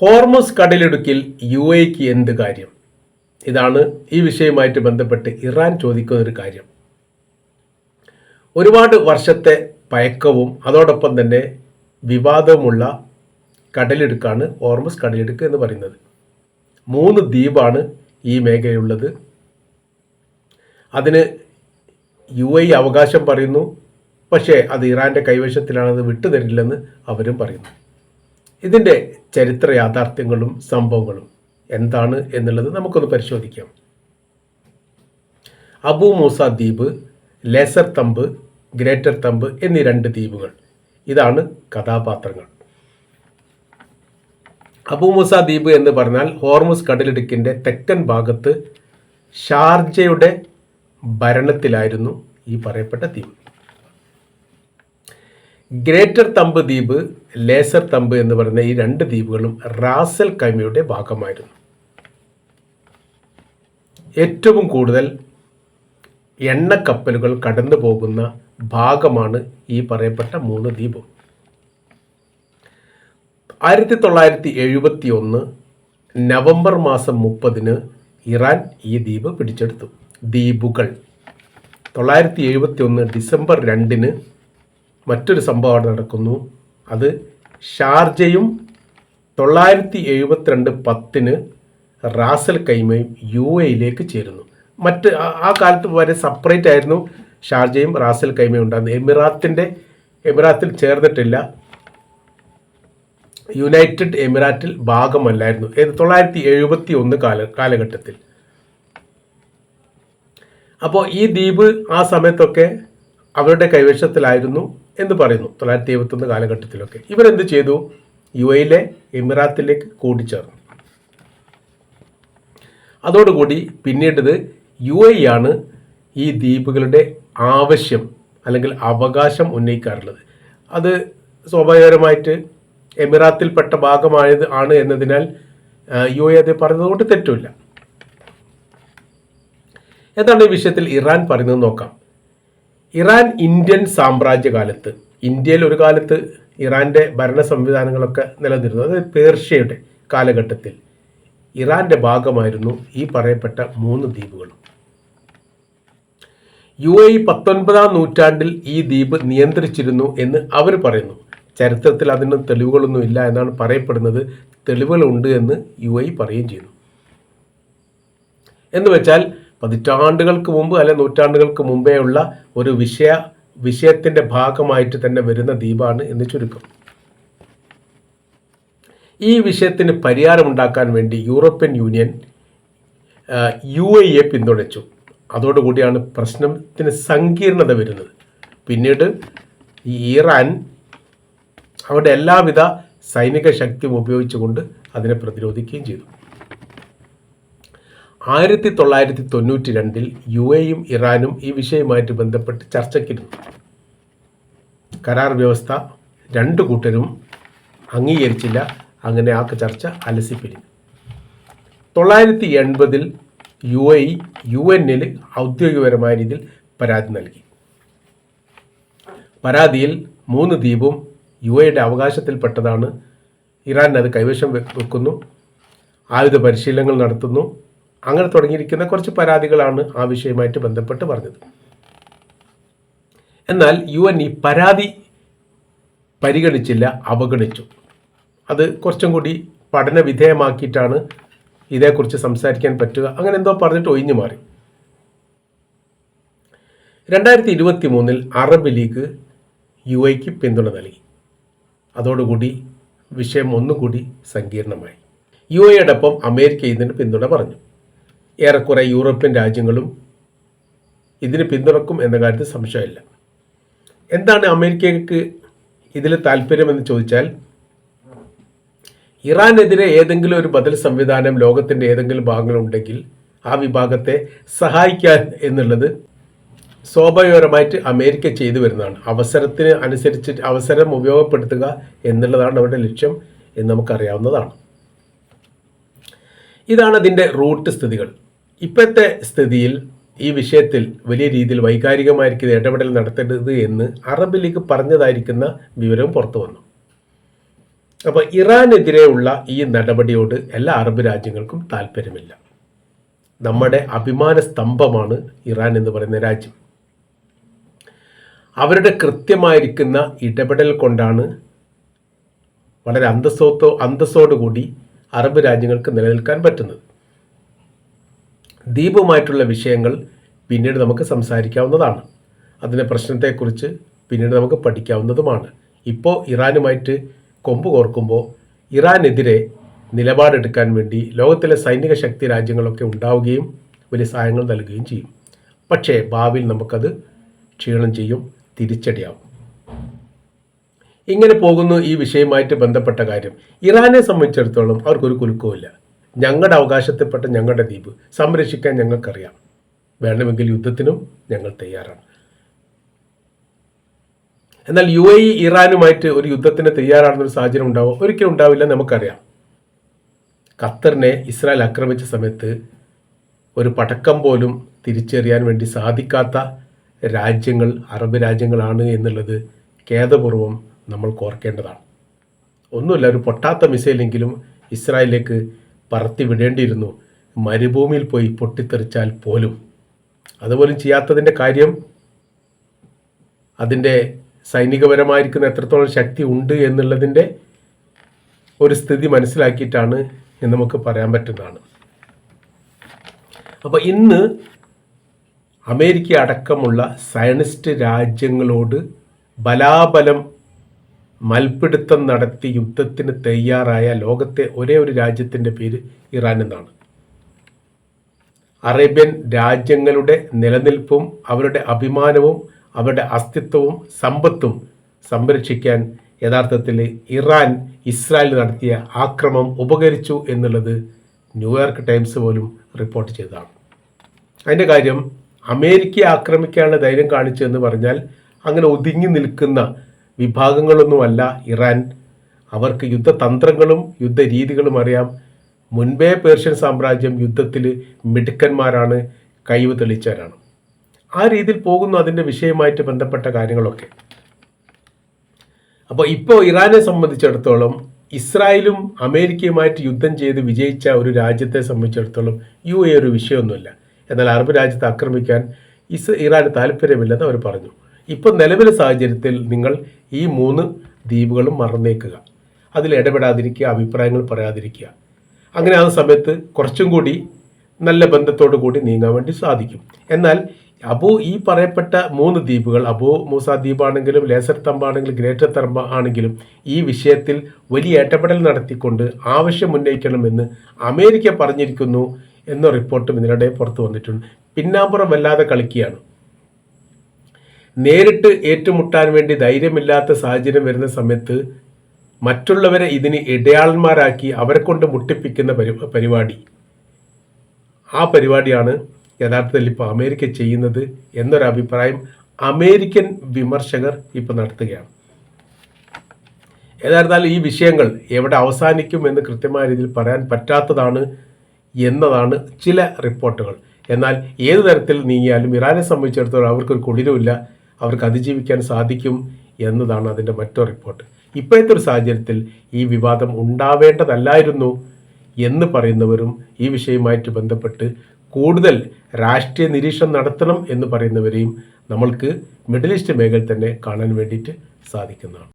Hormuz കടലിടുക്കിൽ U എക്ക് എന്ത് കാര്യം? ഇതാണ് ഈ വിഷയവുമായിട്ട് ബന്ധപ്പെട്ട് ഇറാൻ ചോദിക്കുന്ന ഒരു കാര്യം. ഒരുപാട് വർഷത്തെ പയക്കവും അതോടൊപ്പം തന്നെ വിവാദവുമുള്ള കടലിടുക്കാണ് ഹോർമസ് കടലിടുക്ക് എന്ന് പറയുന്നത്. മൂന്ന് ദ്വീപാണ് ഈ മേഖലയുള്ളത് അതിന് യു എ അവകാശം പറയുന്നു. പക്ഷേ അത് ഇറാന്റെ കൈവശത്തിലാണത് വിട്ടുതരില്ലെന്ന് അവരും പറയുന്നു. ഇതിന്റെ ചരിത്ര യാഥാർത്ഥ്യങ്ങളും സംഭവങ്ങളും എന്താണ് എന്നുള്ളത് നമുക്കൊന്ന് പരിശോധിക്കാം. അബു മൂസ ദ്വീപ് ലേസർ തമ്പ് ഗ്രേറ്റർ തമ്പ് എന്നീ രണ്ട് ദ്വീപുകൾ. ഇതാണ് കഥാപാത്രങ്ങൾ. അബു മൂസ ദ്വീപ് എന്ന് പറഞ്ഞാൽ ഹോർമുസ് കടലിടുക്കിന്റെ തെക്കൻ ഭാഗത്ത് ഷാർജയുടെ ഭരണത്തിലായിരുന്നു ഈ പറയപ്പെട്ട ദ്വീപ്. ഗ്രേറ്റർ തമ്പ് ദ്വീപ് ലേസർ തമ്പ് എന്ന് പറയുന്ന ഈ രണ്ട് ദ്വീപുകളും റാസൽ കൈമയുടെ ഭാഗമായിരുന്നു. ഏറ്റവും കൂടുതൽ എണ്ണക്കപ്പലുകൾ കടന്നു പോകുന്ന ഭാഗമാണ് ഈ പറയപ്പെട്ട മൂന്ന് ദ്വീപും. ആയിരത്തി തൊള്ളായിരത്തി എഴുപത്തി ഒന്ന് നവംബർ മാസം മുപ്പതിന് ഇറാൻ ഈ ദ്വീപ് പിടിച്ചെടുത്തു. ദ്വീപുകൾ. തൊള്ളായിരത്തി എഴുപത്തി ഒന്ന് ഡിസംബർ രണ്ടിന് മറ്റൊരു സംഭവം നടക്കുന്നു. അത് ഷാർജയും തൊള്ളായിരത്തി എഴുപത്തിരണ്ട് പത്തിന് റാസൽ കൈമയും യു എയിലേക്ക് ചേരുന്നു. മറ്റ് ആ- കാലത്ത് വരെ സെപ്പറേറ്റ് ആയിരുന്നു ഷാർജയും റാസൽ കൈമയും ഉണ്ടായിരുന്നു എമിറാത്തിന്റെ എമിറാത്തിൽ ചേർന്നിട്ടില്ല. യുണൈറ്റഡ് എമിറാറ്റിൽ ഭാഗമല്ലായിരുന്നു. ഏത് തൊള്ളായിരത്തി എഴുപത്തി ഒന്ന് കാല കാലഘട്ടത്തിൽ. അപ്പോൾ ഈ ദ്വീപ് ആ സമയത്തൊക്കെ അവരുടെ കൈവശത്തിലായിരുന്നു. എന്ന് പറയുന്നു തൊള്ളായിരത്തി എഴുപത്തൊന്ന് കാലഘട്ടത്തിലൊക്കെ. ഇവരെന്ത് ചെയ്തു? യു എയിലെ എമിറാത്തിലേക്ക് കൂടിച്ചേർന്നു. അതോടുകൂടി പിന്നീട് യു എ ആണ് ഈ ദ്വീപുകളുടെ ആവശ്യം അല്ലെങ്കിൽ അവകാശം ഉന്നയിക്കാറുള്ളത്. അത് സ്വാഭാവികമായിട്ട് എമിറാത്തിൽപ്പെട്ട ഭാഗമായത് ആണ് എന്നതിനാൽ യു എ അത് പറഞ്ഞതുകൊണ്ട് തെറ്റില്ല എന്താണ് ഈ വിഷയത്തിൽ ഇറാൻ പറയുന്നത് നോക്കാം. ഇറാൻ ഇന്ത്യൻ സാമ്രാജ്യ സാമ്രാജ്യകാലത്ത് ഇന്ത്യയിൽ ഒരു കാലത്ത് ഇറാന്റെ ഭരണ സംവിധാനങ്ങളൊക്കെ നിലനിന്നിരുന്നു അതായത് പേർഷ്യയുടെ കാലഘട്ടത്തിൽ ഇറാന്റെ ഭാഗമായിരുന്നു ഈ പറയപ്പെട്ട മൂന്ന് ദ്വീപുകളും. യു എ പത്തൊൻപതാം നൂറ്റാണ്ടിൽ ഈ ദ്വീപ് നിയന്ത്രിച്ചിരുന്നു എന്ന് അവർ പറയുന്നു. ചരിത്രത്തിൽ അതിന് തെളിവുകളൊന്നും ഇല്ല എന്നാണ് പറയപ്പെടുന്നത്. തെളിവുകളുണ്ട് എന്ന് യു എ പറയുകയും ചെയ്യുന്നു. എന്ന് വെച്ചാൽ പതിറ്റാണ്ടുകൾക്ക് മുമ്പ് അല്ലെ നൂറ്റാണ്ടുകൾക്ക് മുമ്പേ ഉള്ള ഒരു വിഷയ വിഷയത്തിന്റെ ഭാഗമായിട്ട് തന്നെ വരുന്ന ദ്വീപാണ് എന്ന് ചുരുക്കം. ഈ വിഷയത്തിന് പരിഹാരമുണ്ടാക്കാൻ വേണ്ടി യൂറോപ്യൻ യൂണിയൻ യു എയെ പിന്തുണച്ചു. അതോടുകൂടിയാണ് പ്രശ്നത്തിന് സങ്കീർണത വരുന്നത്. പിന്നീട് ഈ ഇറാൻ അവരുടെ എല്ലാവിധ സൈനിക ശക്തിയും ഉപയോഗിച്ചുകൊണ്ട് അതിനെ പ്രതിരോധിക്കുകയും ചെയ്തു. ആയിരത്തി തൊള്ളായിരത്തി തൊണ്ണൂറ്റി രണ്ടിൽ യു എയും ഇറാനും ഈ വിഷയവുമായിട്ട് ബന്ധപ്പെട്ട് ചർച്ചയ്ക്കിരുന്നു. കരാർ വ്യവസ്ഥ രണ്ട് കൂട്ടരും അംഗീകരിച്ചില്ല. അങ്ങനെ ആ ചർച്ച അലസിപ്പിരിഞ്ഞു തൊള്ളായിരത്തി എൺപതിൽ യു എ യു എന്നിൽ ഔദ്യോഗികപരമായ രീതിയിൽ പരാതി നൽകി. പരാതിയിൽ മൂന്ന് ദ്വീപും യു എയുടെ അവകാശത്തിൽപ്പെട്ടതാണ്. ഇറാൻ അത് കൈവശം വെക്കുന്നു. ആയുധ പരിശീലനങ്ങൾ നടത്തുന്നു. അങ്ങനെ തുടങ്ങിയിരിക്കുന്ന കുറച്ച് പരാതികളാണ് ആ വിഷയമായിട്ട് ബന്ധപ്പെട്ട് പറഞ്ഞത്. എന്നാൽ യു എൻ ഈ പരാതി പരിഗണിച്ചില്ല അവഗണിച്ചു. അത് കുറച്ചും കൂടി പഠന വിധേയമാക്കിയിട്ടാണ് ഇതേക്കുറിച്ച് സംസാരിക്കാൻ പറ്റുക. അങ്ങനെ എന്തോ പറഞ്ഞിട്ട് ഒഴിഞ്ഞു മാറി. രണ്ടായിരത്തി ഇരുപത്തി മൂന്നിൽ അറബ് ലീഗ് യു എക്ക് പിന്തുണ നൽകി. അതോടുകൂടി വിഷയം ഒന്നുകൂടി സങ്കീർണമായി. യു എയോടൊപ്പം അമേരിക്ക ഇതിന് പിന്തുണ പറഞ്ഞു. ഏറെക്കുറെ യൂറോപ്യൻ രാജ്യങ്ങളും ഇതിന് പിന്തുണക്കും എന്ന കാര്യത്തിൽ സംശയമില്ല. എന്താണ് അമേരിക്കയ്ക്ക് ഇതിൽ താല്പര്യമെന്ന് ചോദിച്ചാൽ ഇറാനെതിരെ ഏതെങ്കിലും ഒരു ബദൽ സംവിധാനം ലോകത്തിന്റെ ഏതെങ്കിലും ഭാഗങ്ങളുണ്ടെങ്കിൽ ആ വിഭാഗത്തെ സഹായിക്കാൻ എന്നുള്ളത് സ്വാഭാവികപരമായിട്ട് അമേരിക്ക ചെയ്തു വരുന്നതാണ്. അവസരത്തിന് അനുസരിച്ച് അവസരം ഉപയോഗപ്പെടുത്തുക എന്നുള്ളതാണ് അവരുടെ ലക്ഷ്യം എന്ന് നമുക്കറിയാവുന്നതാണ്. ഇതാണ് അതിന്റെ റൂട്ട് സ്ഥിതികൾ. ഇപ്പോഴത്തെ സ്ഥിതിയിൽ ഈ വിഷയത്തിൽ വലിയ രീതിയിൽ വൈകാരികമായിരിക്കുന്ന ഇടപെടൽ നടത്തേണ്ടത് എന്ന് അറബ് ലീഗ് പറഞ്ഞതായിരിക്കുന്ന വിവരവും പുറത്തു വന്നു. അപ്പോൾ ഇറാനെതിരെയുള്ള ഈ നടപടിയോട് എല്ലാ അറബ് രാജ്യങ്ങൾക്കും താല്പര്യമില്ല. നമ്മുടെ അഭിമാന സ്തംഭമാണ് ഇറാൻ എന്ന് പറയുന്ന രാജ്യം. അവരുടെ കൃത്യമായിരിക്കുന്ന ഇടപെടൽ കൊണ്ടാണ് വളരെ അന്തസ്സോത്തോ അന്തസ്സോടുകൂടി അറബ് രാജ്യങ്ങൾക്ക് നിലനിൽക്കാൻ പറ്റുന്നത്. ദ്വീപുമായിട്ടുള്ള വിഷയങ്ങൾ പിന്നീട് നമുക്ക് സംസാരിക്കാവുന്നതാണ്. അതിന്റെ പ്രശ്നത്തെക്കുറിച്ച് പിന്നീട് നമുക്ക് പഠിക്കാവുന്നതുമാണ്. ഇപ്പോൾ ഇറാനുമായിട്ട് കൊമ്പ് കോർക്കുമ്പോൾ ഇറാനെതിരെ നിലപാടെടുക്കാൻ വേണ്ടി ലോകത്തിലെ സൈനിക ശക്തി രാജ്യങ്ങളൊക്കെ ഉണ്ടാവുകയും വലിയ സഹായങ്ങൾ നൽകുകയും ചെയ്യും. പക്ഷേ ഭാവിയിൽ നമുക്കത് ക്ഷീണം ചെയ്യും തിരിച്ചടിയാവും. ഇങ്ങനെ പോകുന്നു ഈ വിഷയവുമായിട്ട് ബന്ധപ്പെട്ട കാര്യം. ഇറാനെ സംബന്ധിച്ചിടത്തോളം അവർക്കൊരു കുലുക്കവുമില്ല. ഞങ്ങളുടെ അവകാശത്തിൽപ്പെട്ട ഞങ്ങളുടെ ദ്വീപ്. സംരക്ഷിക്കാൻ ഞങ്ങൾക്കറിയാം. വേണമെങ്കിൽ യുദ്ധത്തിനും ഞങ്ങൾ തയ്യാറാണ്. എന്നാൽ യു എ ഇ ഇറാനുമായിട്ട് ഒരു യുദ്ധത്തിന് തയ്യാറാകുന്ന ഒരു സാഹചര്യം ഉണ്ടാവും? ഒരിക്കലും ഉണ്ടാവില്ല നമുക്കറിയാം. ഖത്തറിനെ ഇസ്രായേൽ ആക്രമിച്ച സമയത്ത് ഒരു പടക്കം പോലും തിരിച്ചറിയാൻ വേണ്ടി സാധിക്കാത്ത രാജ്യങ്ങൾ അറബ് രാജ്യങ്ങളാണ് എന്നുള്ളത് ഖേദപൂർവം നമ്മൾ കോർക്കേണ്ടതാണ്. ഒന്നുമില്ല ഒരു പൊട്ടാത്ത മിസൈലെങ്കിലും ഇസ്രായേലിലേക്ക് പറത്തി വിടേണ്ടിയിരുന്നു. മരുഭൂമിയിൽ പോയി പൊട്ടിത്തെറിച്ചാൽ പോലും. അതുപോലും ചെയ്യാത്തതിന്റെ കാര്യം അതിന്റെ സൈനികപരമായിരിക്കുന്ന എത്രത്തോളം ശക്തി ഉണ്ട് എന്നുള്ളതിന്റെ ഒരു സ്ഥിതി മനസ്സിലാക്കിയിട്ടാണ് എന്ന് നമുക്ക് പറയാൻ പറ്റുന്നതാണ്. അപ്പോൾ ഇന്ന് അമേരിക്ക അടക്കമുള്ള സയനിസ്റ്റ് രാജ്യങ്ങളോട് ബലാബലം മൽപ്പിടുത്തം നടത്തി യുദ്ധത്തിന് തയ്യാറായ ലോകത്തെ ഒരേ ഒരു രാജ്യത്തിന്റെ പേര് ഇറാൻ എന്നാണ്. അറേബ്യൻ രാജ്യങ്ങളുടെ നിലനിൽപ്പും അവരുടെ അഭിമാനവും അവരുടെ അസ്തിത്വവും സമ്പത്തും സംരക്ഷിക്കാൻ യഥാർത്ഥത്തിൽ ഇറാൻ ഇസ്രായേൽ നടത്തിയ ആക്രമം ഉപകരിച്ചു എന്നുള്ളത് ന്യൂയോർക്ക് ടൈംസ് പോലും റിപ്പോർട്ട് ചെയ്തതാണ്. അതിന്റെ കാര്യം അമേരിക്കയെ ആക്രമിക്കാനുള്ള ധൈര്യം കാണിച്ചതെന്ന് പറഞ്ഞാൽ അങ്ങനെ ഒതുങ്ങി നിൽക്കുന്ന വിഭാഗങ്ങളൊന്നുമല്ല ഇറാൻ. അവർക്ക് യുദ്ധതന്ത്രങ്ങളും യുദ്ധരീതികളും അറിയാം. മുൻപേ പേർഷ്യൻ സാമ്രാജ്യം യുദ്ധത്തിൽ മിടുക്കന്മാരാണ് കഴിവ് തെളിച്ചവരാണ്. ആ രീതിയിൽ പോകുന്നു അതിന്റെ വിഷയമായിട്ട് ബന്ധപ്പെട്ട കാര്യങ്ങളൊക്കെ. അപ്പോൾ ഇപ്പോൾ ഇറാനെ സംബന്ധിച്ചിടത്തോളം ഇസ്രായേലും അമേരിക്കയുമായിട്ട് യുദ്ധം ചെയ്ത് വിജയിച്ച ഒരു രാജ്യത്തെ സംബന്ധിച്ചിടത്തോളം യു എ ഒരു വിഷയമൊന്നുമില്ല. എന്നാൽ അറബ് രാജ്യത്തെ ആക്രമിക്കാൻ ഇസ് ഇറാന് താല്പര്യമില്ലെന്ന് അവർ പറഞ്ഞു. ഇപ്പോൾ നിലവിലെ സാഹചര്യത്തിൽ നിങ്ങൾ ഈ മൂന്ന് ദ്വീപുകളും മറന്നേക്കുക. അതിൽ ഇടപെടാതിരിക്കുക അഭിപ്രായങ്ങൾ പറയാതിരിക്കുക. അങ്ങനെ ആ സമയത്ത് കുറച്ചും കൂടി നല്ല ബന്ധത്തോടു കൂടി നീങ്ങാൻ വേണ്ടി സാധിക്കും. എന്നാൽ അബു ഈ പറയപ്പെട്ട മൂന്ന് ദ്വീപുകൾ അബു മൂസ ദ്വീപാണെങ്കിലും ലേസർ തമ്പാണെങ്കിലും ഗ്രേറ്റർ തമ്പ ആണെങ്കിലും ഈ വിഷയത്തിൽ വലിയ ഇടപെടൽ നടത്തിക്കൊണ്ട് ആവശ്യം ഉന്നയിക്കണമെന്ന് അമേരിക്ക പറഞ്ഞിരിക്കുന്നു എന്ന റിപ്പോർട്ടും ഇതിനിടെ പുറത്തു വന്നിട്ടുണ്ട്. പിന്നാമ്പുറം വല്ലാതെ കളിക്കുകയാണ്. നേരിട്ട് ഏറ്റുമുട്ടാൻ വേണ്ടി ധൈര്യമില്ലാത്ത സാഹചര്യം വരുന്ന സമയത്ത് മറ്റുള്ളവരെ ഇതിന് ഇടയാളന്മാരാക്കി അവരെ കൊണ്ട് മുട്ടിപ്പിക്കുന്ന പരിപാടി. ആ പരിപാടിയാണ് യഥാർത്ഥത്തിൽ ഇപ്പോൾ അമേരിക്ക ചെയ്യുന്നത് എന്നൊരു അഭിപ്രായം അമേരിക്കൻ വിമർശകർ ഇപ്പോൾ നടത്തുകയാണ്. ഏതായിരുന്നാലും ഈ വിഷയങ്ങൾ എവിടെ അവസാനിക്കും എന്ന് കൃത്യമായ രീതിയിൽ പറയാൻ പറ്റാത്തതാണ് എന്നതാണ് ചില റിപ്പോർട്ടുകൾ. എന്നാൽ ഏത് തരത്തിൽ നീങ്ങിയാലും ഇറാനെ സംബന്ധിച്ചിടത്തോളം അവർക്കൊരു കുളിരുമില്ല. അവർക്ക് അതിജീവിക്കാൻ സാധിക്കും എന്നതാണ് അതിന്റെ മറ്റൊരു റിപ്പോർട്ട്. ഇപ്പോഴത്തെ ഒരു സാഹചര്യത്തിൽ ഈ വിവാദം ഉണ്ടാവേണ്ടതല്ലായിരുന്നു എന്ന് പറയുന്നവരും ഈ വിഷയവുമായിട്ട് ബന്ധപ്പെട്ട് കൂടുതൽ രാഷ്ട്രീയ നിരീക്ഷണം നടത്തണം എന്ന് പറയുന്നവരെയും നമ്മൾക്ക് മിഡിൽ ഈസ്റ്റ് മേഖലയിൽ തന്നെ കാണാൻ വേണ്ടിയിട്ട് സാധിക്കുന്നതാണ്.